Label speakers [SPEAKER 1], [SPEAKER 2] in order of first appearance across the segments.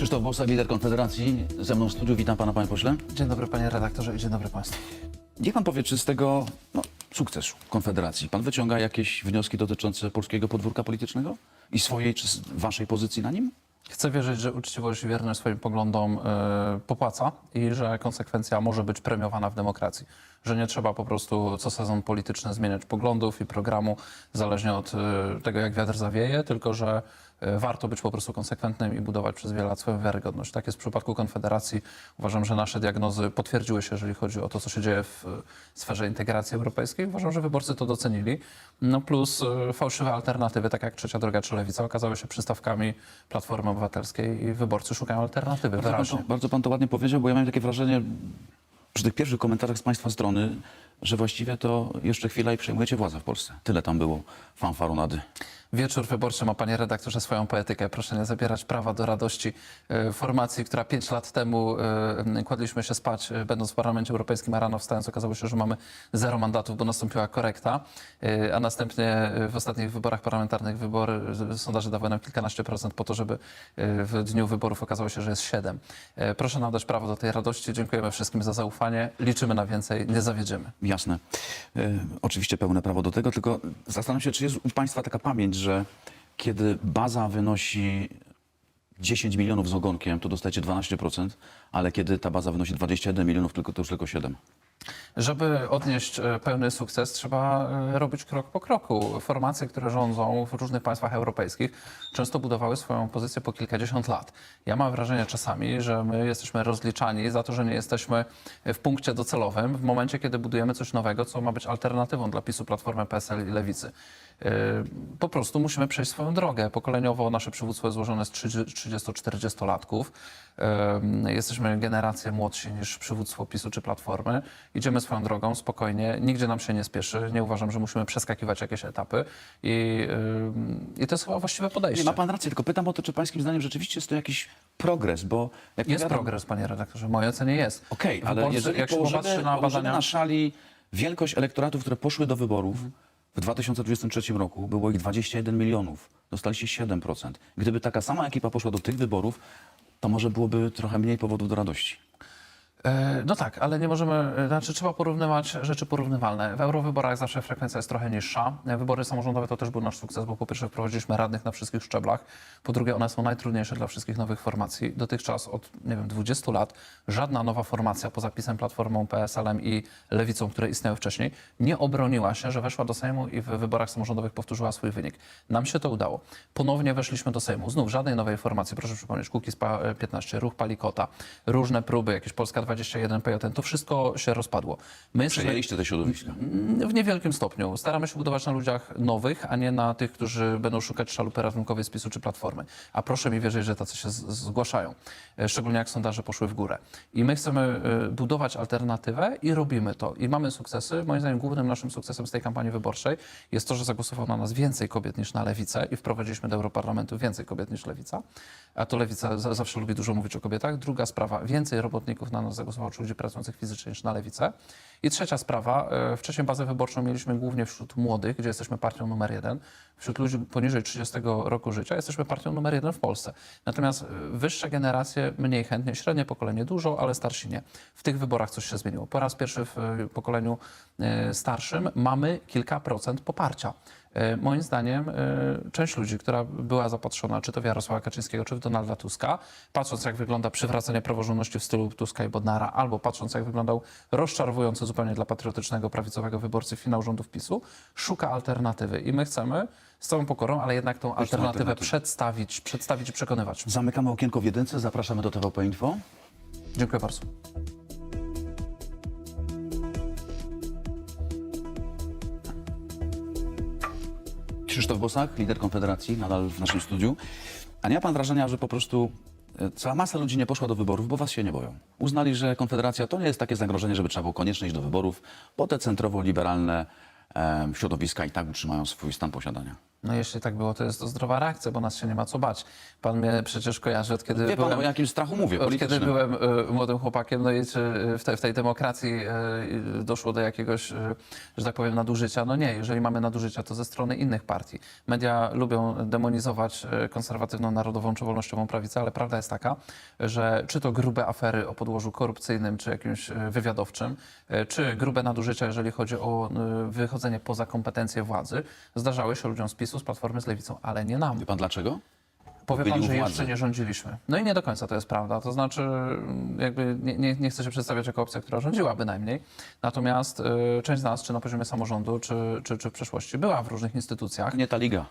[SPEAKER 1] Krzysztof Bosak, lider Konfederacji. Ze mną w studiu. Witam pana, panie pośle.
[SPEAKER 2] Dzień dobry panie redaktorze i dzień dobry państwu.
[SPEAKER 1] Niech pan powie, czy z tego no, sukcesu Konfederacji pan wyciąga jakieś wnioski dotyczące polskiego podwórka politycznego i swojej czy waszej pozycji na nim?
[SPEAKER 2] Chcę wierzyć, że uczciwość i wierność swoim poglądom e, popłaca i że konsekwencja może być premiowana w demokracji. Że nie trzeba po prostu co sezon polityczny zmieniać poglądów i programu zależnie od e, tego, jak wiatr zawieje, tylko że warto być po prostu konsekwentnym i budować przez wiele lat swoją wiarygodność. Tak jest w przypadku Konfederacji. Uważam, że nasze diagnozy potwierdziły się, jeżeli chodzi o to, co się dzieje w e, sferze integracji europejskiej. Uważam, że wyborcy to docenili. No plus e, fałszywe alternatywy, tak jak Trzecia Droga czy Lewica, okazały się przystawkami Platformy Obywatelskiej i wyborcy szukają alternatywy
[SPEAKER 1] Bardzo pan, to, bardzo pan to ładnie powiedział, bo ja miałem takie wrażenie przy tych pierwszych komentarzach z państwa strony, że właściwie to jeszcze chwila i przejmujecie władzę w Polsce. Tyle tam było fanfaronady.
[SPEAKER 2] Wieczór wyborczy ma panie redaktorze swoją poetykę. Proszę nie zabierać prawa do radości e, formacji, która pięć lat temu e, kładliśmy się spać, e, będąc w Parlamencie Europejskim, a rano wstając okazało się, że mamy zero mandatów, bo nastąpiła korekta, a następnie w ostatnich wyborach parlamentarnych wybory, sondaże dawały nam kilkanaście procent po to, żeby w dniu wyborów okazało się, że jest siedem. Proszę nam dać prawo do tej radości. Dziękujemy wszystkim za zaufanie. Liczymy na więcej. Nie zawiedziemy.
[SPEAKER 1] Jasne. Oczywiście pełne prawo do tego, tylko zastanawiam się, czy jest u państwa taka pamięć, że kiedy baza wynosi 10 milionów z ogonkiem, to dostajecie 12%, ale kiedy ta baza wynosi 21 milionów, tylko to już tylko 7.
[SPEAKER 2] Żeby odnieść e, pełny sukces, trzeba e, robić krok po kroku. Formacje, które rządzą w różnych państwach europejskich, często budowały swoją pozycję po kilkadziesiąt lat. Ja mam wrażenie czasami, że my jesteśmy rozliczani za to, że nie jesteśmy w punkcie docelowym w momencie, kiedy budujemy coś nowego, co ma być alternatywą dla PiSu, Platformy, PSL i Lewicy. E, Po prostu musimy przejść swoją drogę. Pokoleniowo nasze przywództwo jest złożone z 30-40-latków. E, Jesteśmy generację młodsi niż przywództwo PiSu czy Platformy. Idziemy swoją drogą spokojnie, nigdzie nam się nie spieszy. Nie uważam, że musimy przeskakiwać jakieś etapy i, e, i to jest chyba właściwe
[SPEAKER 1] Nie,
[SPEAKER 2] podejście.
[SPEAKER 1] ma pan rację, tylko pytam o to, czy pańskim zdaniem rzeczywiście jest to jakiś progres, bo... Jak
[SPEAKER 2] Jest
[SPEAKER 1] powiadam-
[SPEAKER 2] progres, panie redaktorze, w mojej ocenie jest.
[SPEAKER 1] Okej,
[SPEAKER 2] W
[SPEAKER 1] ale
[SPEAKER 2] Polsce,
[SPEAKER 1] jeżeli
[SPEAKER 2] jak się popatrzy na badania...
[SPEAKER 1] na szali wielkość elektoratów, które poszły do wyborów w 2023 roku, było ich 21 milionów. Dostaliście 7%. Gdyby taka sama ekipa poszła do tych wyborów, to może byłoby trochę mniej powodów do radości.
[SPEAKER 2] E, No tak, ale nie możemy, e, znaczy trzeba porównywać rzeczy porównywalne. W eurowyborach zawsze frekwencja jest trochę niższa. E, Wybory samorządowe to też był nasz sukces, bo po pierwsze wprowadziliśmy radnych na wszystkich szczeblach, po drugie one są najtrudniejsze dla wszystkich nowych formacji. Dotychczas od, nie wiem, 20 lat żadna nowa formacja poza PiSem, Platformą, PSL-em i Lewicą, które istniały wcześniej, nie obroniła się, że weszła do Sejmu i w wyborach samorządowych powtórzyła swój wynik. Nam się to udało. Ponownie weszliśmy do Sejmu. Znów żadnej nowej formacji, proszę przypomnieć, Kukiz pa- 15, Ruch Palikota, różne próby, jakieś Polska 21, PJN, to wszystko się rozpadło. My
[SPEAKER 1] Przejęliście te środowiska.
[SPEAKER 2] w niewielkim stopniu. Staramy się budować na ludziach nowych, a nie na tych, którzy będą szukać szalupy ratunkowej z PiSu czy Platformy. A proszę mi wierzyć, że tacy się zgłaszają. E, Szczególnie jak sondaże poszły w górę. I my chcemy e, budować alternatywę i robimy to. I mamy sukcesy. Moim zdaniem głównym naszym sukcesem z tej kampanii wyborczej jest to, że zagłosowało na nas więcej kobiet niż na lewicę i wprowadziliśmy do Europarlamentu więcej kobiet niż lewica. A to lewica za- zawsze lubi dużo mówić o kobietach. Druga sprawa, więcej robotników na nas zagłosowało, ludzi pracujących fizycznie niż na lewicę. I trzecia sprawa, e, wcześniej bazę wyborczą mieliśmy głównie wśród młodych, gdzie jesteśmy partią numer jeden. Wśród ludzi poniżej 30 roku życia jesteśmy partią numer jeden w Polsce. Natomiast e, wyższe generacje mniej chętnie, średnie pokolenie dużo, ale starsi nie. W tych wyborach coś się zmieniło. Po raz pierwszy w e, pokoleniu starszym mamy kilka procent poparcia. E, Moim zdaniem e, część ludzi, która była zapatrzona czy to w Jarosława Kaczyńskiego, czy w Donalda Tuska, patrząc jak wygląda przywracanie praworządności w stylu Tuska i Bodnara, albo patrząc jak wyglądał rozczarowujący zupełnie dla patriotycznego, prawicowego wyborcy finał rządów PiSu, szuka alternatywy. I my chcemy z całą pokorą, ale jednak tą alternatywę
[SPEAKER 1] alternatywę.
[SPEAKER 2] przedstawić, przedstawić i przekonywać.
[SPEAKER 1] Zamykamy okienko w jedynce, zapraszamy do TVP Info.
[SPEAKER 2] Dziękuję bardzo.
[SPEAKER 1] Krzysztof Bosak, lider Konfederacji, nadal w naszym studiu. A nie ma pan wrażenia, że po prostu e, cała masa ludzi nie poszła do wyborów, bo was się nie boją? Uznali, że Konfederacja to nie jest takie zagrożenie, żeby trzeba było koniecznie iść do wyborów, bo te centrowo-liberalne e, środowiska i tak utrzymają swój stan posiadania.
[SPEAKER 2] No jeśli tak było, to jest to zdrowa reakcja, bo nas się nie ma co bać. Pan mnie przecież kojarzy od kiedy
[SPEAKER 1] Wie pan,
[SPEAKER 2] byłem...
[SPEAKER 1] o jakim strachu mówię,
[SPEAKER 2] Od kiedy
[SPEAKER 1] politycznym.
[SPEAKER 2] byłem y, młodym chłopakiem, no i czy y, w, te, w tej demokracji y, doszło do jakiegoś, y, że tak powiem, nadużycia? No nie, jeżeli mamy nadużycia, to ze strony innych partii. Media lubią demonizować y, konserwatywną, narodową czy wolnościową prawicę, ale prawda jest taka, że czy to grube afery o podłożu korupcyjnym czy jakimś y, wywiadowczym, y, czy grube nadużycia, jeżeli chodzi o y, wychodzenie poza kompetencje władzy, zdarzały się ludziom z PiSu, z Platformy, z Lewicą, ale nie nam.
[SPEAKER 1] Wie pan dlaczego?
[SPEAKER 2] Powie pan, że jeszcze nie rządziliśmy. No i nie do końca to jest prawda. To znaczy, jakby nie, nie, nie chcę się przedstawiać jako opcja, która rządziła bynajmniej. Natomiast y, część z nas, czy na poziomie samorządu, czy, czy, czy w przeszłości, była w różnych instytucjach.
[SPEAKER 1] Nie ta liga.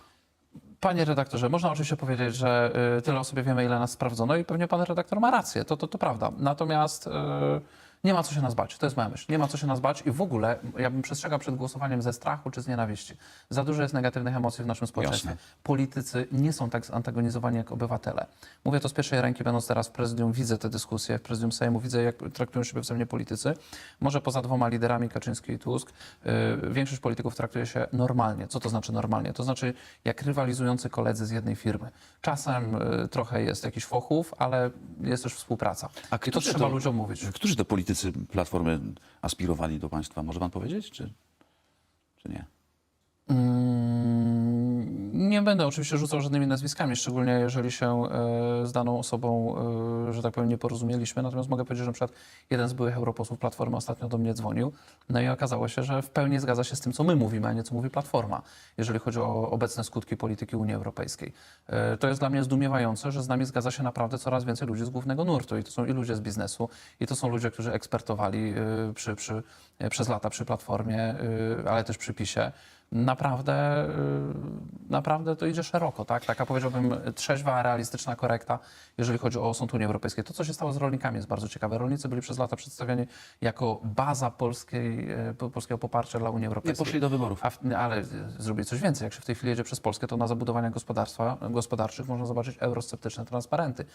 [SPEAKER 2] Panie redaktorze, można oczywiście powiedzieć, że y, tyle o sobie wiemy, ile nas sprawdzono i pewnie pan redaktor ma rację, to, to, to prawda. Natomiast y, nie ma co się nas bać, to jest moja myśl. Nie ma co się nas bać i w ogóle ja bym przestrzegał przed głosowaniem ze strachu czy z nienawiści. Za dużo jest negatywnych emocji w naszym społeczeństwie.
[SPEAKER 1] Jasne.
[SPEAKER 2] Politycy nie są tak zantagonizowani jak obywatele. Mówię to z pierwszej ręki, będąc teraz w prezydium, widzę te dyskusje, w prezydium Sejmu, widzę jak traktują siebie wzajemnie politycy. Może poza dwoma liderami, Kaczyński i Tusk, y, większość polityków traktuje się normalnie. Co to znaczy normalnie? To znaczy jak rywalizujący koledzy z jednej firmy. Czasem y, trochę jest jakiś fochów, ale jest też współpraca.
[SPEAKER 1] A
[SPEAKER 2] I to trzeba
[SPEAKER 1] to-
[SPEAKER 2] ludziom mówić.
[SPEAKER 1] Którzy te politycy Platformy aspirowali do państwa? Może pan powiedzieć, czy, czy nie?
[SPEAKER 2] Mm, Nie będę oczywiście rzucał żadnymi nazwiskami, szczególnie jeżeli się e, z daną osobą, e, że tak powiem, nie porozumieliśmy. Natomiast mogę powiedzieć, że na przykład jeden z byłych europosłów Platformy ostatnio do mnie dzwonił, no i okazało się, że w pełni zgadza się z tym, co my mówimy, a nie co mówi Platforma, jeżeli chodzi o obecne skutki polityki Unii Europejskiej. E, To jest dla mnie zdumiewające, że z nami zgadza się naprawdę coraz więcej ludzi z głównego nurtu i to są i ludzie z biznesu, i to są ludzie, którzy ekspertowali przy, przy, przez lata przy Platformie, ale też przy PiSie naprawdę, y, naprawdę to idzie szeroko, tak? Taka powiedziałbym trzeźwa, realistyczna korekta, jeżeli chodzi o sąd Unii Europejskiej. To, co się stało z rolnikami jest bardzo ciekawe. Rolnicy byli przez lata przedstawiani jako baza polskiej, y, po- polskiego poparcia dla Unii
[SPEAKER 1] Nie
[SPEAKER 2] Europejskiej.
[SPEAKER 1] poszli do wyborów.
[SPEAKER 2] A ale y, zrobili coś więcej. Jak się w tej chwili jedzie przez Polskę, to na zabudowania gospodarstwa, gospodarczych można zobaczyć eurosceptyczne transparenty.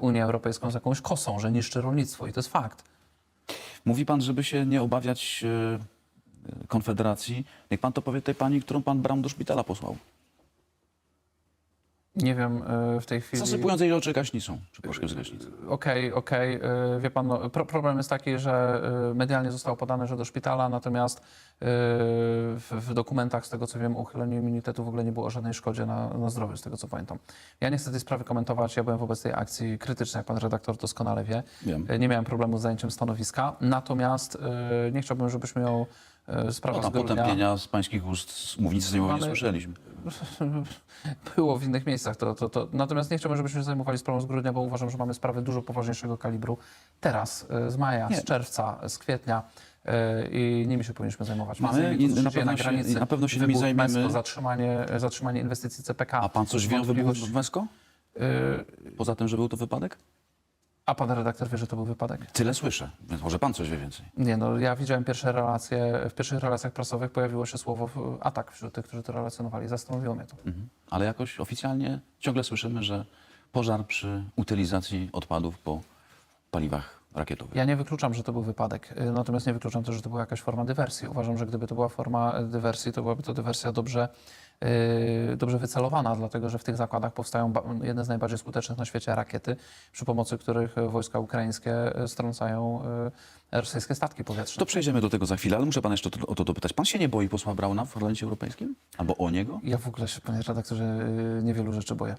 [SPEAKER 2] Unię Europejską z jakąś kosą, że niszczy rolnictwo i to jest fakt.
[SPEAKER 1] Mówi pan, żeby się nie obawiać e, Konfederacji. Niech pan to powie tej pani, którą pan Braun do szpitala posłał.
[SPEAKER 2] Nie wiem y, w tej chwili...
[SPEAKER 1] Zasypując jej oczy gaśnicą Polskim z gaśnicy.
[SPEAKER 2] Okej, okej. y, Wie pan, no, pro, problem jest taki, że medialnie zostało podane, że do szpitala, natomiast w, w dokumentach, z tego co wiem, o uchyleniu immunitetu w ogóle nie było o żadnej szkodzie na, na zdrowiu, z tego co pamiętam. Ja nie chcę tej sprawy komentować, ja byłem wobec tej akcji krytyczny, jak pan redaktor doskonale wie.
[SPEAKER 1] Wiem.
[SPEAKER 2] Nie miałem problemu z zajęciem stanowiska, natomiast nie chciałbym, żebyśmy ją y, sprawę
[SPEAKER 1] No, tam
[SPEAKER 2] z
[SPEAKER 1] potępienia z pańskich ust z mównicy sejmowej nie
[SPEAKER 2] Mamy-
[SPEAKER 1] słyszeliśmy.
[SPEAKER 2] Było w innych miejscach. To, to, to. Natomiast nie chciałbym, żebyśmy się zajmowali sprawą z grudnia, bo uważam, że mamy sprawy dużo poważniejszego kalibru teraz, y, z maja,
[SPEAKER 1] Nie.
[SPEAKER 2] z czerwca, z kwietnia y, i nimi się powinniśmy zajmować.
[SPEAKER 1] Mamy i na pewno się-
[SPEAKER 2] granicy,
[SPEAKER 1] na pewno się nimi zajmiemy.
[SPEAKER 2] Mesko, zatrzymanie, zatrzymanie inwestycji CPK.
[SPEAKER 1] A pan coś wie o wybuchu Mesko? Poza tym, że był to wypadek?
[SPEAKER 2] A pan redaktor wie, że to był wypadek?
[SPEAKER 1] Tyle słyszę, więc może pan coś wie więcej.
[SPEAKER 2] Nie, no ja widziałem pierwsze relacje, w pierwszych relacjach prasowych pojawiło się słowo atak wśród tych, którzy to relacjonowali. Zastanowiło mnie to.
[SPEAKER 1] Mhm. Ale jakoś oficjalnie ciągle słyszymy, że pożar przy utylizacji odpadów po paliwach rakietowych.
[SPEAKER 2] Ja nie wykluczam, że to był wypadek, y, natomiast nie wykluczam też, że to była jakaś forma dywersji. Uważam, że gdyby to była forma dywersji, to byłaby to dywersja dobrze, dobrze wycelowana, dlatego że w tych zakładach powstają jedne z najbardziej skutecznych na świecie rakiety, przy pomocy których y, wojska ukraińskie y, strącają y, rosyjskie statki powietrzne.
[SPEAKER 1] To przejdziemy do tego za chwilę, ale muszę pana jeszcze o to dopytać. Pan się nie boi posła Brauna w Parlamencie Europejskim? Albo o niego?
[SPEAKER 2] Ja w ogóle się, panie redaktorze, y, niewielu rzeczy boję.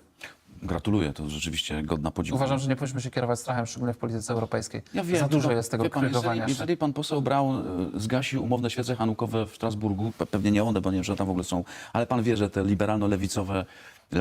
[SPEAKER 1] Gratuluję, to rzeczywiście godna podziwu.
[SPEAKER 2] Uważam, że nie powinniśmy się kierować strachem, szczególnie w polityce europejskiej.
[SPEAKER 1] Ja wiem,
[SPEAKER 2] Za dużo jest tego
[SPEAKER 1] pan, jeżeli, jeżeli pan poseł Braun y, zgasił umowne świece hanukowe w Strasburgu, pe- pewnie nie one, bo nie wiem, że tam w ogóle są, ale pan wie, że te liberalno-lewicowe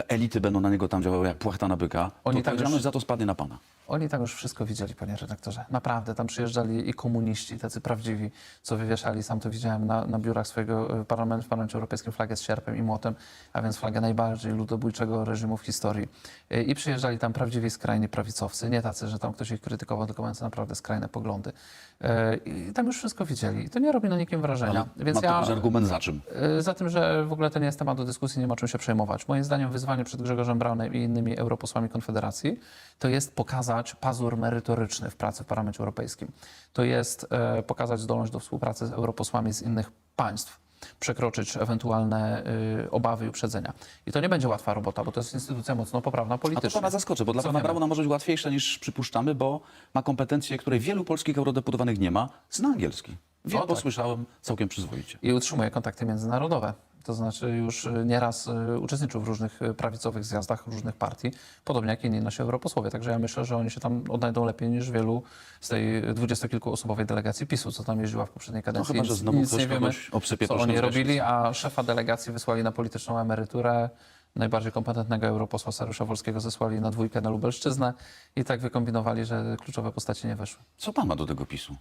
[SPEAKER 1] elity będą na niego tam działały jak płachta na byka,
[SPEAKER 2] Oni
[SPEAKER 1] to
[SPEAKER 2] tam
[SPEAKER 1] odpowiedzialność
[SPEAKER 2] już-
[SPEAKER 1] za to spadnie na pana.
[SPEAKER 2] Oni tam już wszystko widzieli, panie redaktorze. Naprawdę, tam przyjeżdżali i komuniści, tacy prawdziwi, co wywieszali, sam to widziałem na, na biurach swojego e, parlamentu, w Parlamencie Europejskim flagę z sierpem i młotem, a więc flagę najbardziej ludobójczego reżimu w historii. E, I przyjeżdżali tam prawdziwi skrajni prawicowcy, nie tacy, że tam ktoś ich krytykował, tylko mający naprawdę skrajne poglądy. E, I tam już wszystko widzieli. I to nie robi na nikim wrażenia. Więc
[SPEAKER 1] Ma
[SPEAKER 2] ja...
[SPEAKER 1] to być argument za czym?
[SPEAKER 2] Za tym, że w ogóle to nie jest temat do dyskusji, nie ma czym się przejmować. Moim zdaniem wyzwanie przed Grzegorzem Braunem i innymi europosłami Konfederacji to jest pokazać pazur merytoryczny w pracy w Parlamencie Europejskim. To jest e, pokazać zdolność do współpracy z europosłami z innych państw. przekroczyć ewentualne y, obawy i uprzedzenia. I to nie będzie łatwa robota, bo to jest instytucja mocno poprawna
[SPEAKER 1] A to
[SPEAKER 2] politycznie.
[SPEAKER 1] pana zaskoczy, bo dla
[SPEAKER 2] Co
[SPEAKER 1] pana nam może być łatwiejsze niż przypuszczamy, bo ma kompetencje, które wielu polskich eurodeputowanych nie ma. Zna angielski. Wiem,
[SPEAKER 2] O,
[SPEAKER 1] bo
[SPEAKER 2] tak.
[SPEAKER 1] słyszałem całkiem przyzwoicie.
[SPEAKER 2] i utrzymuje kontakty międzynarodowe. To znaczy już y, nieraz y, uczestniczył w różnych y, prawicowych zjazdach różnych partii, podobnie jak inni nasi europosłowie. Także ja myślę, że oni się tam odnajdą lepiej niż wielu z tej dwudziestokilkuosobowej delegacji PiSu, co tam jeździła w poprzedniej kadencji.
[SPEAKER 1] chyba, że znowu
[SPEAKER 2] nic nie wiemy,
[SPEAKER 1] obsypie
[SPEAKER 2] co oni robili, a szefa delegacji wysłali na polityczną emeryturę. Najbardziej kompetentnego europosła Sarusza Wolskiego zesłali na dwójkę na Lubelszczyznę i tak wykombinowali, że kluczowe postacie nie weszły.
[SPEAKER 1] Co pan ma do tego PiSu?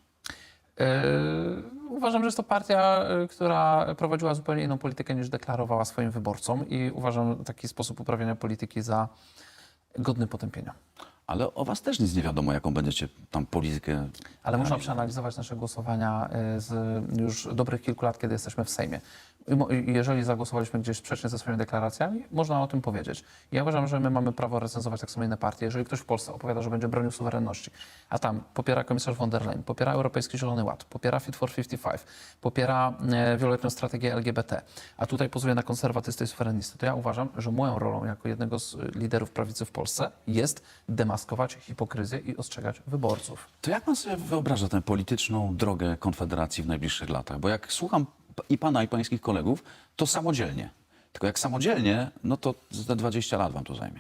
[SPEAKER 2] Yy, Uważam, że jest to partia, yy, która prowadziła zupełnie inną politykę niż deklarowała swoim wyborcom i uważam taki sposób uprawiania polityki za godny potępienia.
[SPEAKER 1] Ale o was też nic nie wiadomo, jaką będziecie tam politykę.
[SPEAKER 2] Ale można przeanalizować nasze głosowania yy, z już dobrych kilku lat, kiedy jesteśmy w Sejmie. Jeżeli zagłosowaliśmy gdzieś sprzecznie ze swoimi deklaracjami, można o tym powiedzieć. Ja uważam, że my mamy prawo recenzować tak samo inne partie. Jeżeli ktoś w Polsce opowiada, że będzie bronił suwerenności, a tam popiera komisarz von der Leyen, popiera Europejski Zielony Ład, popiera Fit for 55, popiera e, wieloletnią strategię LGBT, a tutaj pozuje na konserwatystę i suwerenistę, to ja uważam, że moją rolą jako jednego z y, liderów prawicy w Polsce jest demaskować hipokryzję i ostrzegać wyborców.
[SPEAKER 1] To jak pan sobie wyobraża tę polityczną drogę Konfederacji w najbliższych latach? Bo jak słucham i pana, i pańskich kolegów, to samodzielnie. Tylko jak samodzielnie, no to za 20 lat wam to zajmie.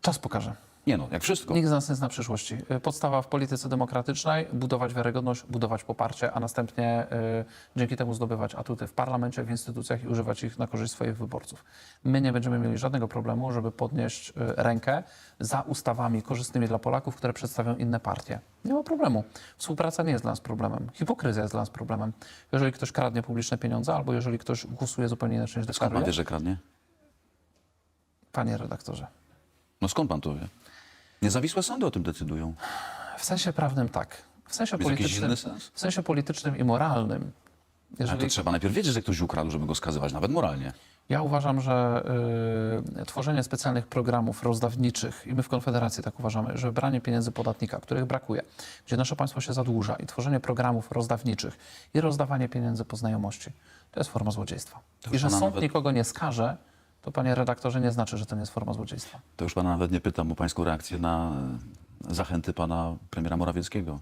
[SPEAKER 2] Czas pokaże.
[SPEAKER 1] Nie no, jak wszystko.
[SPEAKER 2] Nikt z nas nie zna przyszłości. Y, Podstawa w polityce demokratycznej, budować wiarygodność, budować poparcie, a następnie y, dzięki temu zdobywać atuty w parlamencie, w instytucjach i używać ich na korzyść swoich wyborców. My nie będziemy mieli żadnego problemu, żeby podnieść y, rękę za ustawami korzystnymi dla Polaków, które przedstawią inne partie. Nie ma problemu. Współpraca nie jest dla nas problemem. Hipokryzja jest dla nas problemem. Jeżeli ktoś kradnie publiczne pieniądze, albo jeżeli ktoś głosuje zupełnie inaczej niż
[SPEAKER 1] Skąd pan
[SPEAKER 2] deklaruje.
[SPEAKER 1] wie, że kradnie?
[SPEAKER 2] Panie redaktorze.
[SPEAKER 1] No skąd pan to wie? Niezawisłe sądy o tym decydują.
[SPEAKER 2] W sensie prawnym tak. W sensie
[SPEAKER 1] Jest jakiś
[SPEAKER 2] politycznym,
[SPEAKER 1] inny sens?
[SPEAKER 2] w sensie politycznym i moralnym.
[SPEAKER 1] Ale
[SPEAKER 2] Jeżeli,
[SPEAKER 1] to trzeba najpierw wiedzieć, że ktoś ukradł, żeby go skazywać, nawet moralnie.
[SPEAKER 2] ja uważam, że y, tworzenie specjalnych programów rozdawniczych, i my w Konfederacji tak uważamy, że branie pieniędzy podatnika, których brakuje, gdzie nasze państwo się zadłuża, i tworzenie programów rozdawniczych i rozdawanie pieniędzy po znajomości, to jest forma złodziejstwa. I że
[SPEAKER 1] pana
[SPEAKER 2] sąd
[SPEAKER 1] nawet-
[SPEAKER 2] nikogo nie skaże, to panie redaktorze nie znaczy, że to nie jest forma złodziejstwa.
[SPEAKER 1] To już pana nawet nie pytam o pańską reakcję na zachęty pana premiera Morawieckiego.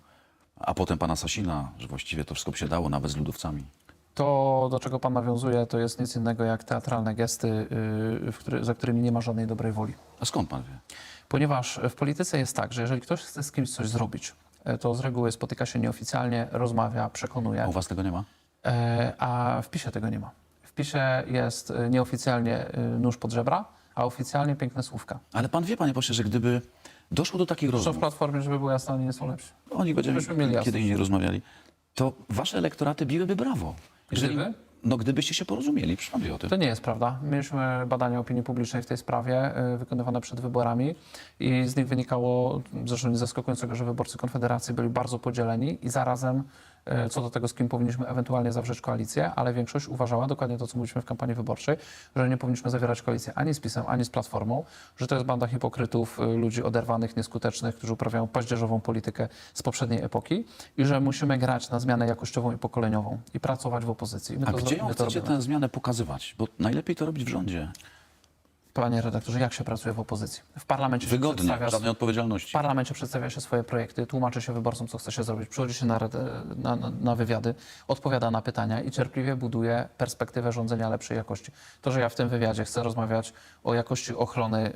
[SPEAKER 1] A potem pana Sasina, że właściwie to wszystko by się dało, nawet z ludowcami.
[SPEAKER 2] To, do czego pan nawiązuje, to jest nic innego jak teatralne gesty, y, w który, za którymi nie ma żadnej dobrej woli.
[SPEAKER 1] A skąd pan wie?
[SPEAKER 2] Ponieważ w polityce jest tak, że jeżeli ktoś chce z kimś coś zrobić, e, to z reguły spotyka się nieoficjalnie, rozmawia,
[SPEAKER 1] A
[SPEAKER 2] przekonuje,
[SPEAKER 1] u was tego nie ma?
[SPEAKER 2] e, a w PiSie tego nie ma. W PiSie jest e, nieoficjalnie e, nóż pod żebra, a oficjalnie piękne słówka.
[SPEAKER 1] Ale pan wie, panie pośle, że gdyby doszło do takich
[SPEAKER 2] Zresztą w
[SPEAKER 1] rozmów,
[SPEAKER 2] Platformie, żeby było jasne, oni nie są lepsi.
[SPEAKER 1] oni będziemy kiedy indziej rozmawiali, to wasze elektoraty biłyby brawo.
[SPEAKER 2] Gdyby?
[SPEAKER 1] No gdybyście się porozumieli, wie o tym.
[SPEAKER 2] To nie jest prawda. Mieliśmy badania opinii publicznej w tej sprawie y, wykonywane przed wyborami i z nich wynikało, zresztą nie zaskakującego, że wyborcy Konfederacji byli bardzo podzieleni i zarazem y, co do tego, z kim powinniśmy ewentualnie zawrzeć koalicję, ale większość uważała, dokładnie to, co mówiliśmy w kampanii wyborczej, że nie powinniśmy zawierać koalicji ani z PiSem, ani z Platformą, że to jest banda hipokrytów, y, ludzi oderwanych, nieskutecznych, którzy uprawiają paździerzową politykę z poprzedniej epoki i że musimy grać na zmianę jakościową i pokoleniową i pracować w opozycji. My
[SPEAKER 1] A
[SPEAKER 2] to
[SPEAKER 1] gdzie ją chcecie tę zmianę pokazywać? Bo najlepiej to robić w rządzie.
[SPEAKER 2] Panie redaktorze, jak się pracuje w opozycji? W parlamencie się
[SPEAKER 1] Wygodnie,
[SPEAKER 2] przedstawia,
[SPEAKER 1] żadnej
[SPEAKER 2] w
[SPEAKER 1] odpowiedzialności.
[SPEAKER 2] parlamencie przedstawia się swoje projekty, tłumaczy się wyborcom, co chce się zrobić, przychodzi się na, na, na, wywiady, odpowiada na pytania i cierpliwie buduje perspektywę rządzenia lepszej jakości. To, że ja w tym wywiadzie chcę rozmawiać o jakości ochrony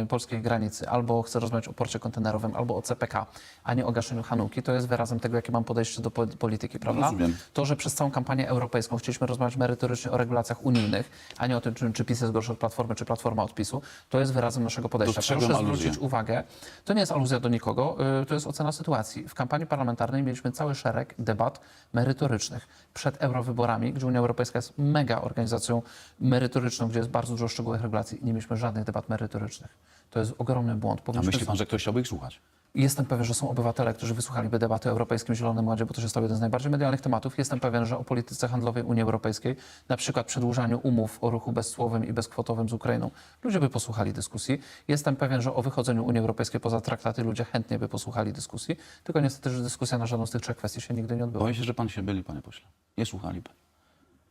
[SPEAKER 2] y, y, polskiej granicy, albo chcę rozmawiać o porcie kontenerowym, albo o CPK, a nie o gaszeniu Hanuki, to jest wyrazem tego, jakie mam podejście do po- polityki, prawda?
[SPEAKER 1] rozumiem.
[SPEAKER 2] To, że przez całą kampanię europejską chcieliśmy rozmawiać merytorycznie o regulacjach unijnych, a nie o tym, czy, czy PiS jest gorszy od Platformy, czy Platforma od PiSu, to jest wyrazem naszego podejścia. Proszę zwrócić uwagę, to nie jest aluzja do nikogo, y, to jest ocena sytuacji. W kampanii parlamentarnej mieliśmy cały szereg debat merytorycznych. Przed eurowyborami, gdzie Unia Europejska jest mega organizacją merytoryczną, gdzie jest bardzo dużo szczegółowych regulacji i nie mieliśmy żadnych debat merytorycznych. To jest ogromny błąd.
[SPEAKER 1] A
[SPEAKER 2] Powinniśmy
[SPEAKER 1] myśli pan, że ktoś chciałby ich słuchać?
[SPEAKER 2] Jestem pewien, że są obywatele, którzy wysłuchaliby debaty o Europejskim Zielonym Ładzie, bo to się stał jeden z najbardziej medialnych tematów. Jestem pewien, że o polityce handlowej Unii Europejskiej, na przykład przedłużaniu umów o ruchu bezcłowym i bezkwotowym z Ukrainą, ludzie by posłuchali dyskusji. Jestem pewien, że o wychodzeniu Unii Europejskiej poza traktaty ludzie chętnie by posłuchali dyskusji, tylko niestety, że dyskusja na żadną z tych trzech kwestii się nigdy nie odbyła.
[SPEAKER 1] Boję się, że pan się byli, panie pośle. Nie słuchaliby.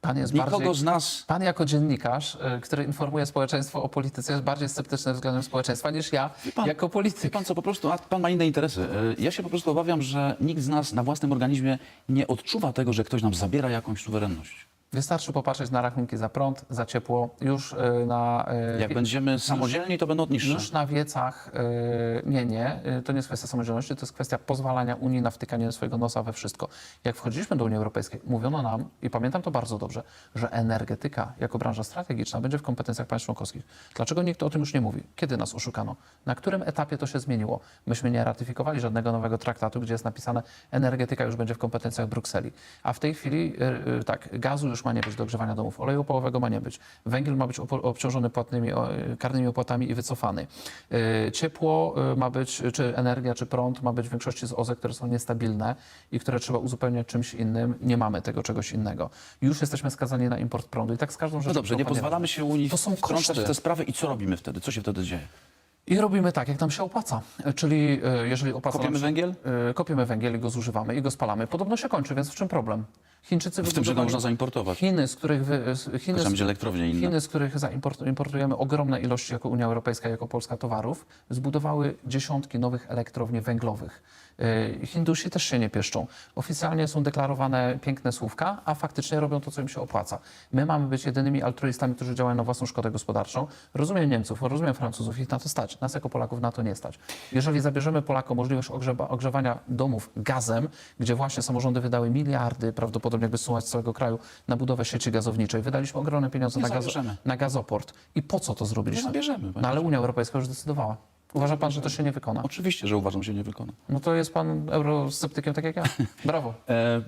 [SPEAKER 2] Pan jest
[SPEAKER 1] Nikogo
[SPEAKER 2] bardziej...
[SPEAKER 1] z nas
[SPEAKER 2] Pan jako dziennikarz, y, który informuje społeczeństwo o polityce, jest bardziej sceptyczny względem społeczeństwa niż ja
[SPEAKER 1] pan-
[SPEAKER 2] jako polityk.
[SPEAKER 1] pan co, po prostu, a pan ma inne interesy. Y, Ja się po prostu obawiam, że nikt z nas na własnym organizmie nie odczuwa tego, że ktoś nam zabiera jakąś suwerenność.
[SPEAKER 2] Wystarczy popatrzeć na rachunki za prąd, za ciepło, już y, na... y,
[SPEAKER 1] Jak będziemy samodzielni, to będą niższe.
[SPEAKER 2] Już na wiecach, y, nie, nie, to nie jest kwestia samodzielności, to jest kwestia pozwalania Unii na wtykanie swojego nosa we wszystko. Jak wchodziliśmy do Unii Europejskiej, mówiono nam, i pamiętam to bardzo dobrze, że energetyka jako branża strategiczna będzie w kompetencjach państw członkowskich. Dlaczego nikt o tym już nie mówi? Kiedy nas oszukano? Na którym etapie to się zmieniło? Myśmy nie ratyfikowali żadnego nowego traktatu, gdzie jest napisane energetyka już będzie w kompetencjach Brukseli. A w tej chwili tak, gazu już ma nie być do ogrzewania domów, oleju opałowego ma nie być, węgiel ma być obciążony płatnymi, y, karnymi opłatami i wycofany. Y, Ciepło y, ma być, czy energia, czy prąd ma być w większości z OZE, które są niestabilne i które trzeba uzupełniać czymś innym. Nie mamy tego czegoś innego. Już jesteśmy skazani na import prądu i tak z każdą rzeczą.
[SPEAKER 1] No dobrze, nie pozwalamy się Unii
[SPEAKER 2] To są koszty.
[SPEAKER 1] w te sprawy i co robimy wtedy? Co się wtedy dzieje?
[SPEAKER 2] I robimy tak, jak nam się opłaca. Czyli y, jeżeli opłaca
[SPEAKER 1] Kopiemy
[SPEAKER 2] nam się,
[SPEAKER 1] węgiel?
[SPEAKER 2] y, kopiemy węgiel i go zużywamy i go spalamy. Podobno się kończy, więc w czym problem? Chińczycy
[SPEAKER 1] W tym, że go
[SPEAKER 2] wybudowali-
[SPEAKER 1] można zaimportować.
[SPEAKER 2] Chiny, z których, wy, z- Chiny,
[SPEAKER 1] elektrownie inne.
[SPEAKER 2] Chiny, z których zaimportu- importujemy ogromne ilości jako Unia Europejska, jako Polska towarów, zbudowały dziesiątki nowych elektrowni węglowych. Yy, Hindusi też się nie pieszczą. Oficjalnie są deklarowane piękne słówka, a faktycznie robią to, co im się opłaca. My mamy być jedynymi altruistami, którzy działają na własną szkodę gospodarczą. Rozumiem Niemców, rozumiem Francuzów, ich na to stać. Nas jako Polaków na to nie stać. Jeżeli zabierzemy Polakom możliwość ogrzeba, ogrzewania domów gazem, gdzie właśnie samorządy wydały miliardy, prawdopodobnie jakby z całego kraju, na budowę sieci gazowniczej. Wydaliśmy ogromne pieniądze
[SPEAKER 1] Nie
[SPEAKER 2] na,
[SPEAKER 1] zabierzemy.
[SPEAKER 2] na gazoport. I po co to
[SPEAKER 1] Nie
[SPEAKER 2] zrobiliśmy?
[SPEAKER 1] zabierzemy.
[SPEAKER 2] No ale Unia Europejska już zdecydowała. Uważa pan, że to się nie wykona?
[SPEAKER 1] Oczywiście, że uważam, że się nie wykona.
[SPEAKER 2] No to jest pan eurosceptykiem tak jak ja. Brawo.
[SPEAKER 1] E,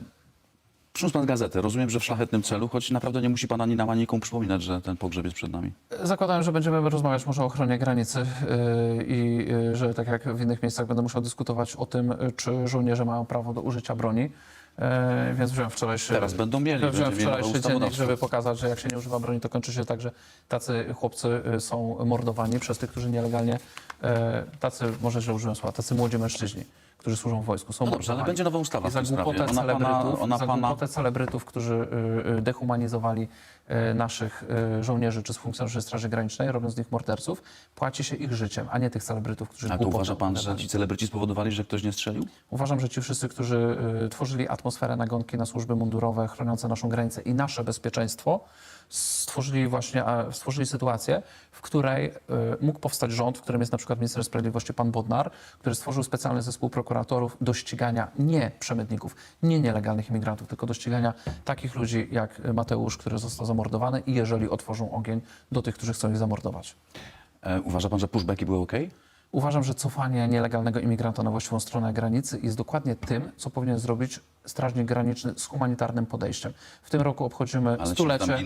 [SPEAKER 1] Przyniósł pan gazetę. Rozumiem, że w szlachetnym celu, choć naprawdę nie musi pan ani nam, ani nikomu przypominać, że ten pogrzeb jest przed nami.
[SPEAKER 2] Zakładałem, że będziemy rozmawiać może o ochronie granicy yy, i yy, że tak jak w innych miejscach będę musiał dyskutować o tym, yy, czy żołnierze mają prawo do użycia broni. Yy, więc wziąłem wczorajszy,
[SPEAKER 1] Teraz będą mieli.
[SPEAKER 2] wziąłem
[SPEAKER 1] będzie
[SPEAKER 2] wczorajszy dziennik, żeby pokazać, że jak się nie używa broni, to kończy się tak, że tacy chłopcy yy, są mordowani przez tych, którzy nielegalnie, yy, tacy, może źle użyłem słowa, tacy młodzi mężczyźni, którzy służą w wojsku, są
[SPEAKER 1] No dobrze, ale będzie nowa ustawa
[SPEAKER 2] I za głupotę
[SPEAKER 1] Ona
[SPEAKER 2] celebrytów,
[SPEAKER 1] ona
[SPEAKER 2] za
[SPEAKER 1] pana,
[SPEAKER 2] głupotę celebrytów, którzy y, y, dehumanizowali y, naszych żołnierzy czy funkcjonariuszy Straży Granicznej, robiąc z nich morderców, płaci się ich życiem, a nie tych celebrytów, którzy
[SPEAKER 1] a to uważa pan, że ci celebryci spowodowali, że ktoś nie strzelił?
[SPEAKER 2] Uważam, że ci wszyscy, którzy tworzyli atmosferę nagonki na służby mundurowe chroniące naszą granicę i nasze bezpieczeństwo, stworzyli właśnie stworzyli sytuację, w której y, mógł powstać rząd, w którym jest na przykład minister sprawiedliwości pan Bodnar, który stworzył specjalny zespół prokuratorów do ścigania nie przemytników, nie nielegalnych imigrantów, tylko do ścigania takich ludzi jak Mateusz, który został zamordowany i jeżeli otworzą ogień do tych, którzy chcą ich zamordować.
[SPEAKER 1] E, uważa pan, że pushbacki były ok?
[SPEAKER 2] Uważam, że cofanie nielegalnego imigranta na właściwą stronę granicy jest dokładnie tym, co powinien zrobić strażnik graniczny z humanitarnym podejściem. W tym roku obchodzimy
[SPEAKER 1] Ale
[SPEAKER 2] stulecie.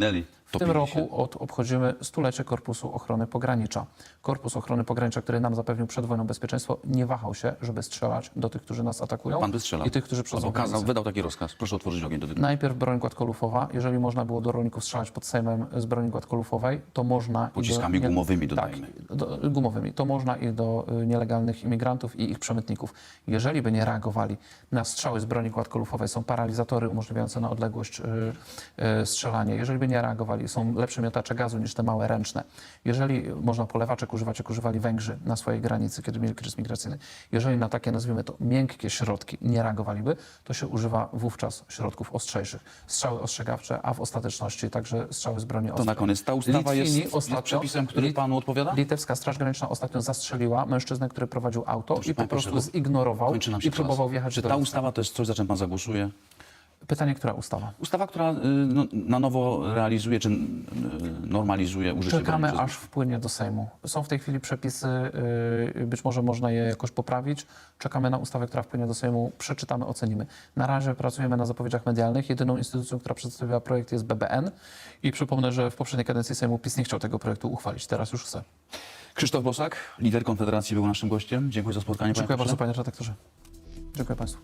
[SPEAKER 2] W tym roku od, obchodzimy stulecie Korpusu Ochrony Pogranicza. Korpus Ochrony Pogranicza, który nam zapewnił przed wojną bezpieczeństwo, nie wahał się, żeby strzelać do tych, którzy nas atakują
[SPEAKER 1] Pan by strzelał.
[SPEAKER 2] i tych, którzy przechodzą granicę.
[SPEAKER 1] wydał taki rozkaz. Proszę otworzyć ogień do tych.
[SPEAKER 2] Najpierw broń gładkolufowa. Jeżeli można było do rolników strzelać pod Sejmem z broni gładkolufowej, to można...
[SPEAKER 1] Pociskami
[SPEAKER 2] do,
[SPEAKER 1] gumowymi,
[SPEAKER 2] tak,
[SPEAKER 1] dodajmy.
[SPEAKER 2] do, gumowymi. To można i do y, nielegalnych imigrantów i ich przemytników. Jeżeli by nie reagowali na strzały z broni gładkolufowej, są paralizatory umożliwiające na odległość y, y, strzelanie. Jeżeli by nie reagowali, są lepsze miotacze gazu niż te małe ręczne. Jeżeli można polewaczek używać, jak używali Węgrzy na swojej granicy, kiedy mieli kryzys migracyjny. Jeżeli na takie, nazwijmy to, miękkie środki nie reagowaliby, to się używa wówczas środków ostrzejszych. Strzały ostrzegawcze, a w ostateczności także strzały z broni
[SPEAKER 1] To
[SPEAKER 2] ostrej.
[SPEAKER 1] na koniec. Ta ustawa jest,
[SPEAKER 2] Litwini
[SPEAKER 1] jest
[SPEAKER 2] ostatnio-
[SPEAKER 1] przepisem, który
[SPEAKER 2] Lit-
[SPEAKER 1] panu odpowiada?
[SPEAKER 2] Litewska Straż Graniczna ostatnio zastrzeliła mężczyznę, który prowadził auto
[SPEAKER 1] Proszę
[SPEAKER 2] i po prostu zignorował i próbował wjechać
[SPEAKER 1] Czy ta ustawa to jest coś, za czym pan
[SPEAKER 2] Pytanie, która ustawa?
[SPEAKER 1] Ustawa, która y, no, na nowo realizuje czy y, normalizuje użycie
[SPEAKER 2] Czekamy, aż wpłynie do Sejmu. Są w tej chwili przepisy, yy, być może można je jakoś poprawić. Czekamy na ustawę, która wpłynie do Sejmu, przeczytamy, ocenimy. Na razie pracujemy na zapowiedziach medialnych. Jedyną instytucją, która przedstawiła projekt jest BBN i przypomnę, że w poprzedniej kadencji Sejmu PiS nie chciał tego projektu uchwalić. Teraz już chce.
[SPEAKER 1] Krzysztof Bosak, lider Konfederacji, był naszym gościem. Dziękuję za spotkanie. panie
[SPEAKER 2] Dziękuję
[SPEAKER 1] pośle.
[SPEAKER 2] bardzo, panie redaktorze. Dziękuję państwu.